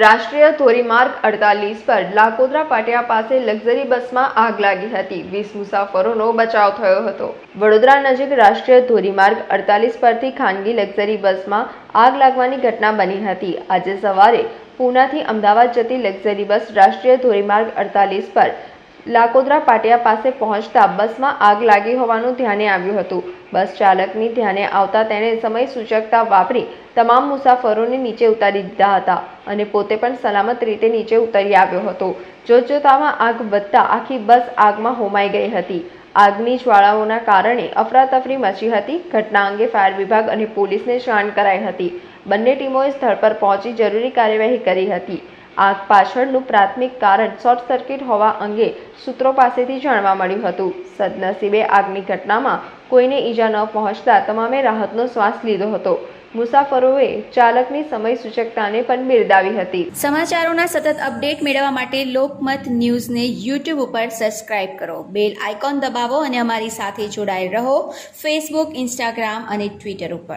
રાષ્ટ્રીય ધોરીમાર્ગ અડતાલીસ પર લાકોદરા પાટિયા પાસે લક્ઝરી બસમાં આગ લાગી હતી. વીસ મુસાફરોનો બચાવ થયો હતો. વડોદરા નજીક રાષ્ટ્રીય ધોરીમાર્ગ અડતાલીસ પરથી ખાનગી લક્ઝરી બસમાં આગ લાગવાની ઘટના બની હતી. આજે સવારે પૂનાથી અમદાવાદ જતી લક્ઝરી બસ રાષ્ટ્રીય ધોરીમાર્ગ અડતાલીસ પર લાકોદરા પાટિયા પાસે પહોંચતા બસમાં આગ લાગી હોવાનું ધ્યાને આવ્યું હતું. બસ ચાલકની ધ્યાને આવતા તેણે સમય સૂચકતા વાપરી તમામ મુસાફરોને નીચે ઉતારી દીધા હતા અને પોતે પણ સલામત રીતે નીચે ઉતરી આવ્યો હતો. જોતજોતામાં આગ વધતા આખી બસ આગમાં હોમાઈ ગઈ હતી. આગની જ્વાળાઓના કારણે અફરાતફરી મચી હતી. ઘટના અંગે ફાયર વિભાગ અને પોલીસને જાણ કરાઈ હતી. બંને ટીમોએ સ્થળ પર પહોંચી જરૂરી કાર્યવાહી કરી હતી. આગ પાછળનું પ્રાથમિક કારણ શોર્ટ સર્કિટ હોવા અંગે સૂત્રો પાસેથી જાણવા મળ્યું હતું. સદનસીબે આગની ઘટનામાં કોઈને ઈજા ન પહોંચતા તમામે રાહતનો શ્વાસ લીધો હતો. મુસાફરોએ ચાલકની સમય સૂચકતાને પણ બિરદાવી હતી. સમાચારોના સતત અપડેટ મેળવવા માટે લોકમત ન્યૂઝને યુટ્યુબ ઉપર સબસ્ક્રાઇબ કરો. બેલ આઇકોન દબાવો અને અમારી સાથે જોડાયેલ રહો ફેસબુક, ઇન્સ્ટાગ્રામ અને ટ્વિટર ઉપર.